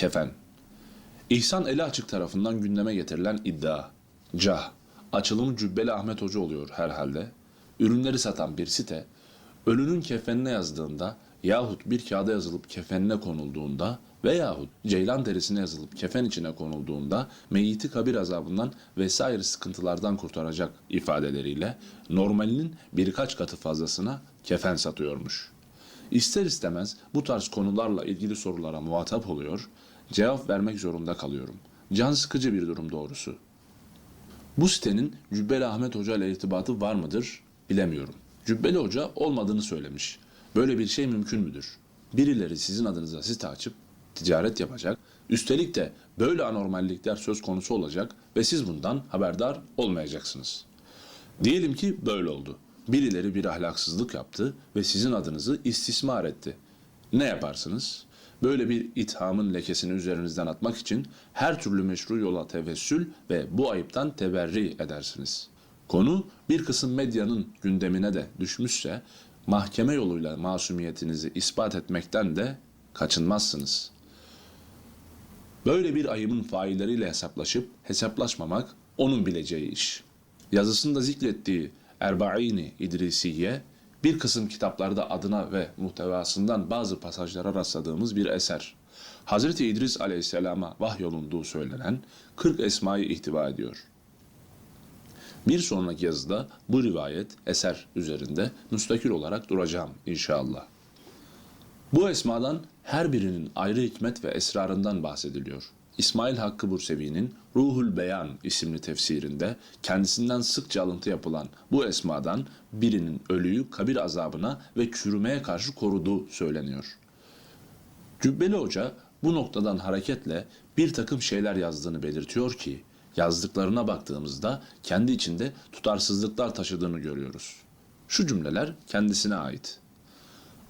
Kefen. İhsan eli açık tarafından gündeme getirilen iddia. Cah. Açılımı Cübbeli Ahmet Hoca oluyor herhalde. Ürünleri satan bir site, ölünün kefenine yazdığında yahut bir kağıda yazılıp kefenine konulduğunda veyahut ceylan derisine yazılıp kefen içine konulduğunda meyyiti kabir azabından vesaire sıkıntılardan kurtaracak ifadeleriyle normalinin birkaç katı fazlasına kefen satıyormuş. İster istemez bu tarz konularla ilgili sorulara muhatap oluyor, cevap vermek zorunda kalıyorum. Can sıkıcı bir durum doğrusu. Bu sitenin Cübbeli Ahmet Hoca ile irtibatı var mıdır bilemiyorum. Cübbeli Hoca olmadığını söylemiş. Böyle bir şey mümkün müdür? Birileri sizin adınıza site açıp ticaret yapacak. Üstelik de böyle anormallikler söz konusu olacak ve siz bundan haberdar olmayacaksınız. Diyelim ki böyle oldu. Birileri bir ahlaksızlık yaptı ve sizin adınızı istismar etti. Ne yaparsınız? Böyle bir ithamın lekesini üzerinizden atmak için her türlü meşru yola tevessül ve bu ayıptan teberri edersiniz. Konu bir kısım medyanın gündemine de düşmüşse mahkeme yoluyla masumiyetinizi ispat etmekten de kaçınmazsınız. Böyle bir ayıbın failleriyle hesaplaşıp hesaplaşmamak onun bileceği iş. Yazısında zikrettiği Erbaini İdrisiye bir kısım kitaplarda adına ve muhtevasından bazı pasajlara rastladığımız bir eser. Hazreti İdris aleyhisselama vahyolunduğu söylenen 40 esmayı ihtiva ediyor. Bir sonraki yazıda bu rivayet eser üzerinde müstakil olarak duracağım inşallah. Bu esmadan her birinin ayrı hikmet ve esrarından bahsediliyor. İsmail Hakkı Bursevi'nin Ruhul Beyan isimli tefsirinde kendisinden sıkça alıntı yapılan bu esmadan birinin ölüyü kabir azabına ve çürümeye karşı koruduğu söyleniyor. Cübbeli Hoca bu noktadan hareketle bir takım şeyler yazdığını belirtiyor ki yazdıklarına baktığımızda kendi içinde tutarsızlıklar taşıdığını görüyoruz. Şu cümleler kendisine ait.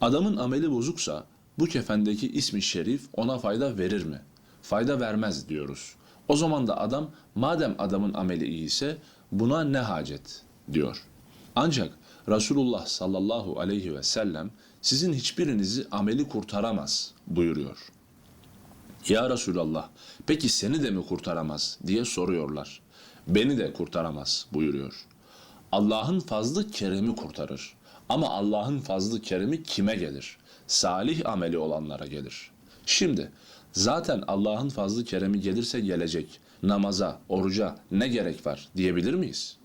Adamın ameli bozuksa bu kefendeki ismi şerif ona fayda verir mi? Fayda vermez diyoruz. O zaman da adam madem adamın ameli iyiyse buna ne hacet diyor. Ancak Resulullah sallallahu aleyhi ve sellem sizin hiçbirinizi ameli kurtaramaz buyuruyor. Ya Resulallah peki seni de mi kurtaramaz diye soruyorlar. Beni de kurtaramaz buyuruyor. Allah'ın fazlı keremi kurtarır. Ama Allah'ın fazlı keremi kime gelir? Salih ameli olanlara gelir. Şimdi zaten Allah'ın fazlı keremi gelirse gelecek. Namaza, oruca ne gerek var diyebilir miyiz?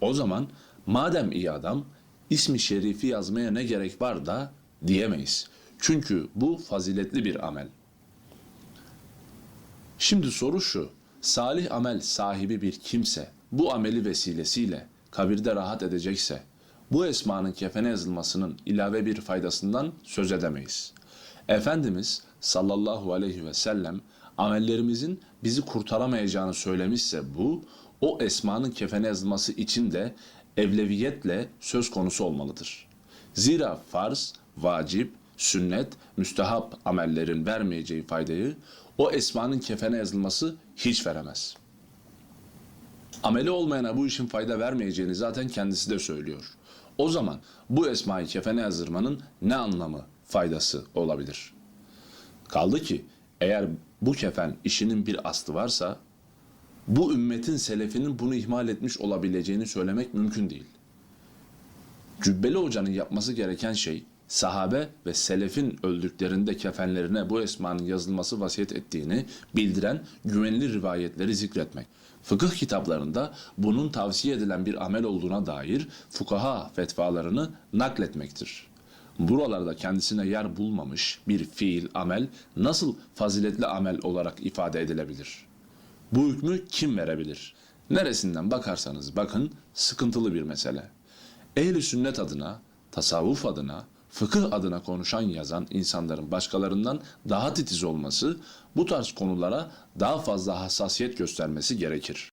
O zaman madem iyi adam ismi şerifi yazmaya ne gerek var da diyemeyiz. Çünkü bu faziletli bir amel. Şimdi soru şu. Salih amel sahibi bir kimse bu ameli vesilesiyle kabirde rahat edecekse bu esmanın kefene yazılmasının ilave bir faydasından söz edemeyiz. Efendimiz sallallahu aleyhi ve sellem amellerimizin bizi kurtaramayacağını söylemişse bu o esmanın kefene yazılması için de evleviyetle söz konusu olmalıdır. Zira farz, vacip, sünnet, müstehap amellerin vermeyeceği faydayı o esmanın kefene yazılması hiç veremez. Ameli olmayana bu işin fayda vermeyeceğini zaten kendisi de söylüyor. O zaman bu esmayı kefene yazdırmanın ne anlamı, faydası olabilir? Kaldı ki eğer bu kefen işinin bir aslı varsa bu ümmetin selefinin bunu ihmal etmiş olabileceğini söylemek mümkün değil. Cübbeli Hoca'nın yapması gereken şey sahabe ve selefin öldüklerinde kefenlerine bu esmanın yazılması vasiyet ettiğini bildiren güvenilir rivayetleri zikretmek. Fıkıh kitaplarında bunun tavsiye edilen bir amel olduğuna dair fukaha fetvalarını nakletmektir. Buralarda kendisine yer bulmamış bir fiil, amel nasıl faziletli amel olarak ifade edilebilir? Bu hükmü kim verebilir? Neresinden bakarsanız bakın sıkıntılı bir mesele. Ehli sünnet adına, tasavvuf adına, fıkıh adına konuşan yazan insanların başkalarından daha titiz olması, bu tarz konulara daha fazla hassasiyet göstermesi gerekir.